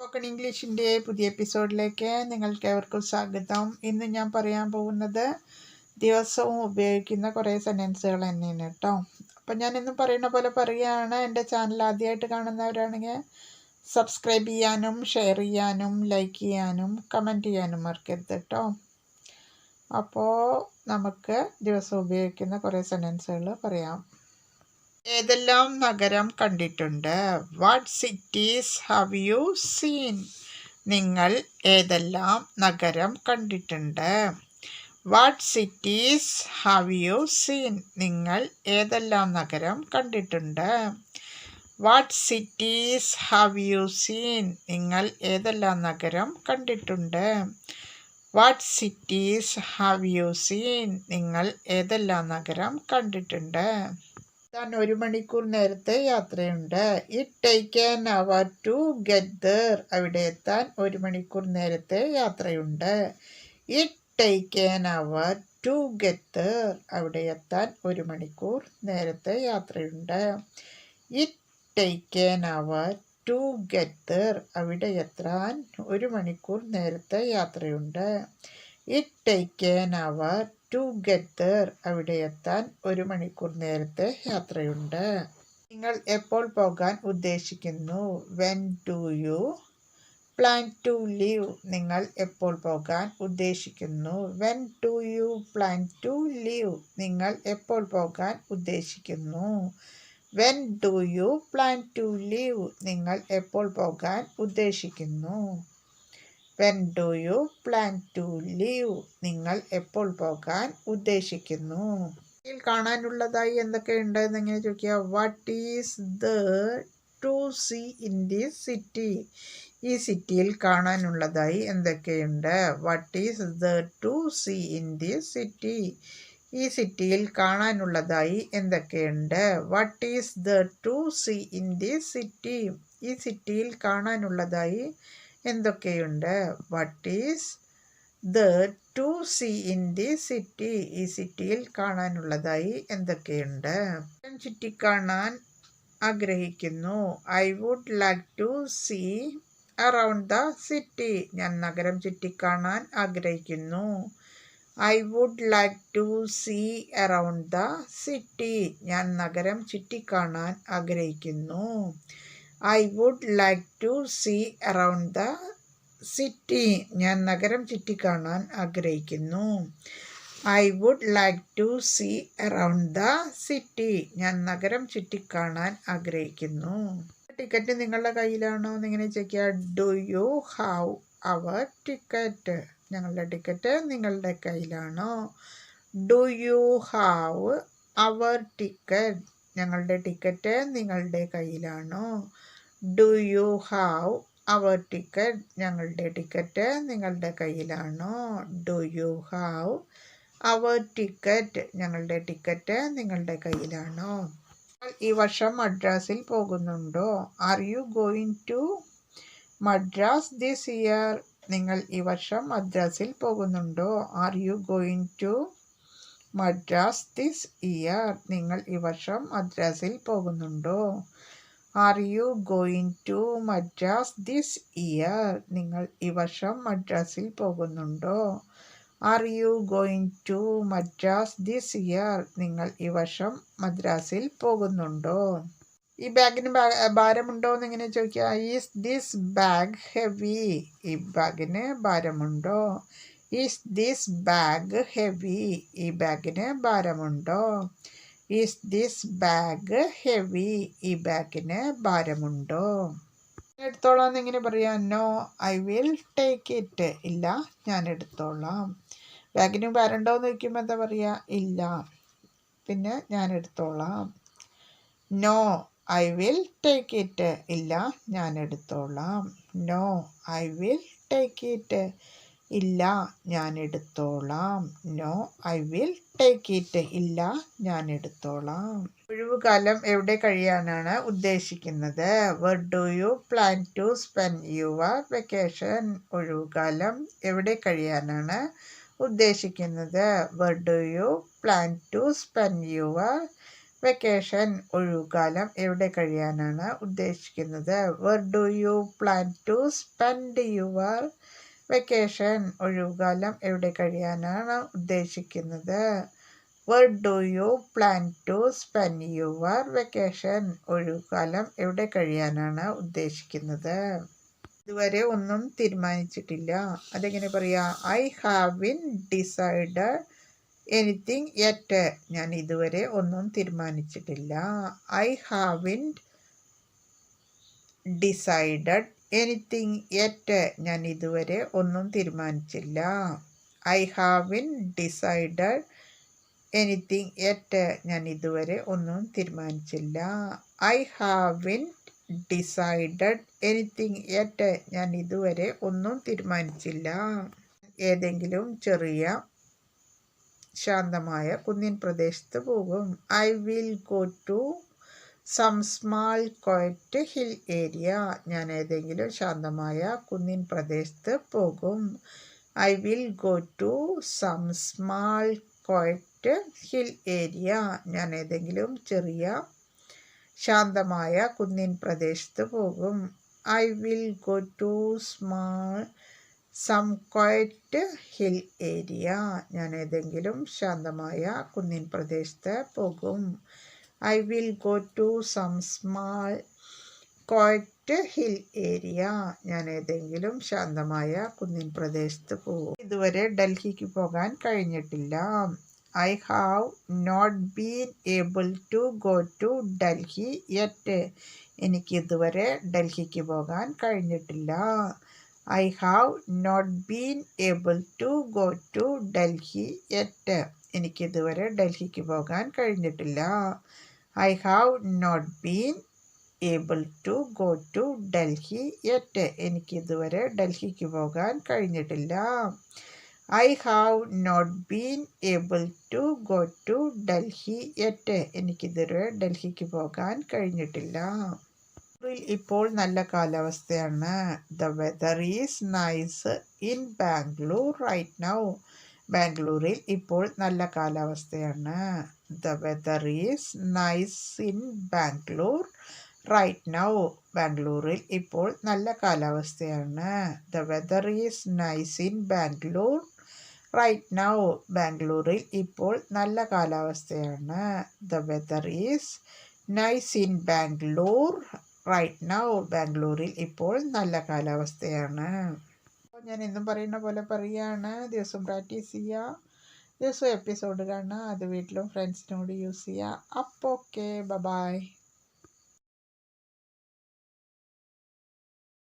Spoken ഇംഗ്ലീഷിന്റെ പുതിയ എപ്പിസോഡിലേക്ക് നിങ്ങൾക്ക് ഏവർക്കും സ്വാഗതം. ഇന്ന് ഞാൻ പറയാൻ പോകുന്നത് ദിവസവും ഉപയോഗിക്കുന്ന കുറേ സെന്റൻസുകൾ തന്നെയാണ് കേട്ടോ. അപ്പം ഞാൻ ഇന്ന് പറയുന്ന പോലെ പറയുകയാണ്. എന്റെ ചാനൽ ആദ്യമായിട്ട് കാണുന്നവരാണെങ്കിൽ സബ്സ്ക്രൈബ് ചെയ്യാനും ഷെയർ ചെയ്യാനും ലൈക്ക് ചെയ്യാനും കമന്റ് ചെയ്യാനും മറക്കരുത് കേട്ടോ. അപ്പോൾ നമുക്ക് ദിവസം ഉപയോഗിക്കുന്ന കുറേ സെന്റൻസുകൾ പറയാം. ഏതെല്ലാം നഗരം കണ്ടിട്ടുണ്ട്? What cities have you seen നിങ്ങൾ ഏതെല്ലാം നഗരം കണ്ടിട്ടുണ്ട്? What cities have you seen നിങ്ങൾ ഏതെല്ലാം നഗരം കണ്ടിട്ടുണ്ട്? What cities have you seen നിങ്ങൾ ഏതെല്ലാം നഗരം കണ്ടിട്ടുണ്ട്? What cities have you seen നിങ്ങൾ ഏതെല്ലാം നഗരം കണ്ടിട്ടുണ്ട്? താൻ ഒരു മണിക്കൂർ നേരത്തെ യാത്രയുണ്ട്. It take an hour to get there അവിടെ എത്താൻ ഒരു മണിക്കൂർ നേരത്തെ യാത്രയുണ്ട്. It take an hour to get there അവിടെ എത്താൻ ഒരു മണിക്കൂർ നേരത്തെ യാത്രയുണ്ട്. It take an hour to get there അവിടെ എത്താൻ ഒരു മണിക്കൂർ നേരത്തെ യാത്രയുണ്ട്. It take an hour to get അവിടെ എത്താൻ ഒരു മണിക്കൂർ നേരത്തെ യാത്രയുണ്ട്. നിങ്ങൾ എപ്പോൾ പോകാൻ ഉദ്ദേശിക്കുന്നു? When do you plan to leave നിങ്ങൾ എപ്പോൾ പോകാൻ ഉദ്ദേശിക്കുന്നു? When do you plan to leave നിങ്ങൾ എപ്പോൾ പോകാൻ ഉദ്ദേശിക്കുന്നു? When do you plan to leave നിങ്ങൾ എപ്പോൾ പോകാൻ ഉദ്ദേശിക്കുന്നു? When do you plan to leave നിങ്ങൾ എപ്പോൾ പോകാൻ ഉദ്ദേശിക്കുന്നു? കാണാനുള്ളതായി എന്തൊക്കെയുണ്ട് എന്നിങ്ങനെ ചോദിക്കുക? What is the to see in the city ഈ സിറ്റിയിൽ കാണാനുള്ളതായി എന്തൊക്കെയുണ്ട്? What is the to see in the city ഈ സിറ്റിയിൽ കാണാനുള്ളതായി എന്തൊക്കെയുണ്ട്? What is the to see in the city ഈ സിറ്റിയിൽ കാണാനുള്ളതായി എന്തൊക്കെയുണ്ട്? What is the to see in the city ഈ സിറ്റിയിൽ കാണാനുള്ളതായി എന്തൊക്കെയുണ്ട്? ചുറ്റിക്കാണാൻ ആഗ്രഹിക്കുന്നു. I would like to see around the city ഞാൻ നഗരം ചുറ്റി കാണാൻ ആഗ്രഹിക്കുന്നു. I would like to see around the city ഞാൻ നഗരം ചുറ്റി കാണാൻ ആഗ്രഹിക്കുന്നു. I would like to see around the city ഞാൻ നഗരം ചുറ്റിക്കാണാൻ ആഗ്രഹിക്കുന്നു. I would like to see around the city ഞാൻ നഗരം ചുറ്റിക്കാണാൻ ആഗ്രഹിക്കുന്നു. ടിക്കറ്റ് നിങ്ങളുടെ കയ്യിലാണോ എന്ന് ഇങ്ങനെ ചോദിക്കുക. Do you have our ticket ഞങ്ങളുടെ ടിക്കറ്റ് നിങ്ങളുടെ കയ്യിലാണോ? Do you have our ticket ഞങ്ങളുടെ ടിക്കറ്റ് നിങ്ങളുടെ കയ്യിലാണോ? Do you have our ticket ഞങ്ങളുടെ ടിക്കറ്റ് നിങ്ങളുടെ കയ്യിലാണോ? Do you have our ticket ഞങ്ങളുടെ ടിക്കറ്റ് നിങ്ങളുടെ കയ്യിലാണോ? ഈ വർഷം മദ്രാസിൽ പോകുന്നുണ്ടോ? Are you going to Madras this year നിങ്ങൾ ഈ വർഷം മദ്രാസിൽ പോകുന്നുണ്ടോ? Are you going to Madras this year നിങ്ങൾ ഈ വർഷം മദ്രാസിൽ പോകുന്നുണ്ടോ? Are you going to Madras this year നിങ്ങൾ ഈ വർഷം മദ്രാസിൽ പോകുന്നുണ്ടോ? Are you going to Madras this year നിങ്ങൾ ഈ വർഷം മദ്രാസിൽ പോകുന്നുണ്ടോ? ഈ ബാഗിന് ഭാരമുണ്ടോ എന്ന് ഇങ്ങനെ ചോദിക്കുക? ഈസ് ദിസ് ബാഗ് ഹെവി ഈ ബാഗിന് ഭാരമുണ്ടോ? ഈസ് ദിസ് ബാഗ് ഹെവി ഈ ബാഗിന് ഭാരമുണ്ടോ? ഈസ് ദിസ് ബാഗ് ഹെവി ഈ ബാഗിന് ഭാരമുണ്ടോ? എടുത്തോളാം എന്നിങ്ങനെ പറയാം no I will take it ഇല്ല ഞാൻ എടുത്തോളാം. ബാഗിന് ഭാരമുണ്ടോ എന്ന് ചോദിക്കുമ്പോൾ എന്താ പറയുക ഇല്ല. പിന്നെ ഞാൻ എടുത്തോളാം. No I will take it ഇല്ല ഞാൻ എടുത്തോളാം. No I will take it ഇല്ല ഞാൻ എടുത്തോളാം no I will take it. ഇല്ല ഞാൻ എടുത്തോളാം ഒഴിവുകാലം എവിടെ കഴിയാനാണ് ഉദ്ദേശിക്കുന്നത്? What do you plan to spend your vacation ഒഴിവുകാലം എവിടെ കഴിയാനാണ് ഉദ്ദേശിക്കുന്നത്? What do you plan to spend your vacation ഒഴിവുകാലം എവിടെ കഴിയാനാണ് ഉദ്ദേശിക്കുന്നത്? What do you plan to spend your vacation ഒഴിവുകാലം എവിടെ കഴിയാനാണ് ഉദ്ദേശിക്കുന്നത്? Where do you plan to spend your vacation ഒഴിവുകാലം എവിടെ കഴിയാനാണ് ഉദ്ദേശിക്കുന്നത്? ഇതുവരെ ഒന്നും തീരുമാനിച്ചിട്ടില്ല. അതെങ്ങനെ പറയാ? I have in decide anything yet ഞാൻ ഇതുവരെ ഒന്നും തീരുമാനിച്ചിട്ടില്ല. I have in decided anything yet ഞാൻ ഇതുവരെ ഒന്നും തീരുമാനിച്ചില്ല. I have in decide anything yet ഞാൻ ഇതുവരെ ഒന്നും തീരുമാനിച്ചില്ല. I have in decided anything yet ഞാൻ ഇതുവരെ ഒന്നും തീരുമാനിച്ചില്ല. ഏതെങ്കിലും ചെറിയ ശാന്തമായ കുന്നിൻ പ്രദേശത്ത് പോകും. I will go to some small quiet hill area ഞാൻ ഏതെങ്കിലും ശാന്തമായ കുന്നിൻ പ്രദേശത്ത് പോകും. I will go to some small quiet hill area ഞാൻ ഏതെങ്കിലും ചെറിയ ശാന്തമായ കുന്നിൻ പ്രദേശത്ത് പോകും. I will go to small some quiet hill area ഞാൻ ഏതെങ്കിലും ശാന്തമായ കുന്നിൻ പ്രദേശത്ത് പോകും. I will go to some small quiet hill area ഞാൻ ഏതെങ്കിലും ശാന്തമായ കുന്നിൻ പ്രദേശത്ത് പോകും. ഇതുവരെ ഡൽഹിക്ക് പോകാൻ കഴിഞ്ഞിട്ടില്ല. I have not been able to go to Delhi yet എനിക്ക് ഇതുവരെ ഡൽഹിക്ക് പോകാൻ കഴിഞ്ഞിട്ടില്ല. I have not been able to go to Delhi yet എനിക്കിതുവരെ ഡൽഹിക്ക് പോകാൻ കഴിഞ്ഞിട്ടില്ല. I have not been able to go to Delhi yet എനിക്കിതുവരെ ഡൽഹിക്ക് പോകാൻ കഴിഞ്ഞിട്ടില്ല. I have not been able to go to Delhi yet എനിക്കിതുവരെ ഡൽഹിക്ക് പോകാൻ കഴിഞ്ഞിട്ടില്ല. ഇപ്പോൾ നല്ല കാലാവസ്ഥയാണ്. The weather is nice in Bangalore right now ബാംഗ്ലൂരിൽ ഇപ്പോൾ നല്ല കാലാവസ്ഥയാണ്. The weather is nice in Bangalore right now ബാംഗ്ലൂരിൽ ഇപ്പോൾ നല്ല കാലാവസ്ഥയാണ്. The weather is nice in Bangalore right now ബാംഗ്ലൂരിൽ ഇപ്പോൾ നല്ല കാലാവസ്ഥയാണ്. The weather is nice in Bangalore right now ബാംഗ്ലൂരിൽ ഇപ്പോൾ നല്ല കാലാവസ്ഥയാണ്. ഞാൻ എന്നും പറയുന്ന പോലെ പറയുകയാണ് ദിവസം പ്രാക്ടീസ് ചെയ്യുക ദിവസം എപ്പിസോഡ് കാണുക അത് വീട്ടിലും ഫ്രണ്ട്സിനോട് യൂസ് ചെയ്യുക അപ്പോൾ ഓക്കെ ബൈ ബായ്